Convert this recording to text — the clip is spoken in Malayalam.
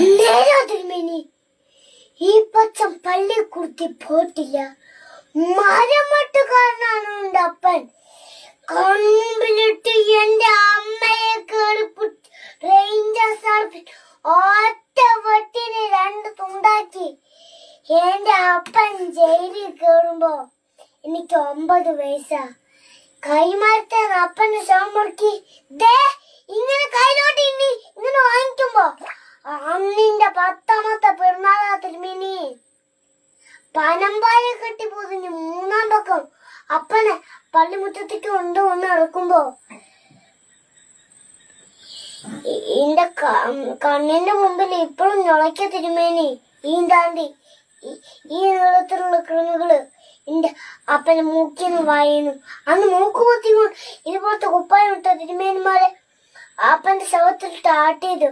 നേരാ തിരുമേനി ഈ പച്ചൻ പള്ളി കുർത്തി പോയിട്ടില്ല. മരമട്ടുകാരനാണ് എന്റെ അപ്പൻ. കൺപിലിട്ട് എന്റെ അമ്മയെ കേറിപ്പുട്ട് റേഞ്ചേഴ്സ് ആർപ്പിൽ ഒറ്റ വെട്ടിന് രണ്ട് തുണ്ടാക്കി. എന്റെ അപ്പൻ ജയിലിൽ കേറുമ്പോ എനിക്ക് ഒമ്പത് വയസ്സാ കൈമാറ്റ അപ്പന്റെ ശവം മുറുക്കി ദേ ഇങ്ങനെ പനമ്പായ കെട്ടി പൊതിഞ്ഞ് മൂന്നാം പക്കം. അപ്പനെ പള്ളിമുറ്റത്തേക്ക് കൊണ്ടുവന്ന് നടക്കുമ്പോ ഇറക്കുമ്പോ എന്റെ കണ്ണിന്റെ മുമ്പിൽ ഇപ്പോഴും ഞൊളയ്ക്ക തിരുമേനി ഈ താണ്ടി ഈ- നീളത്തിലുള്ള കിഴങ്ങുകൾ എന്റെ അപ്പനെ മൂക്കിന്ന് വായുന്നു അന്ന് മൂക്ക് പൊത്തിക്കൊണ്ട് ഇതുപോലത്തെ കുപ്പായം ഇട്ട തിരുമേനിമാരെ അപ്പന്റെ ശവത്തിൽ ആട്ടിയത്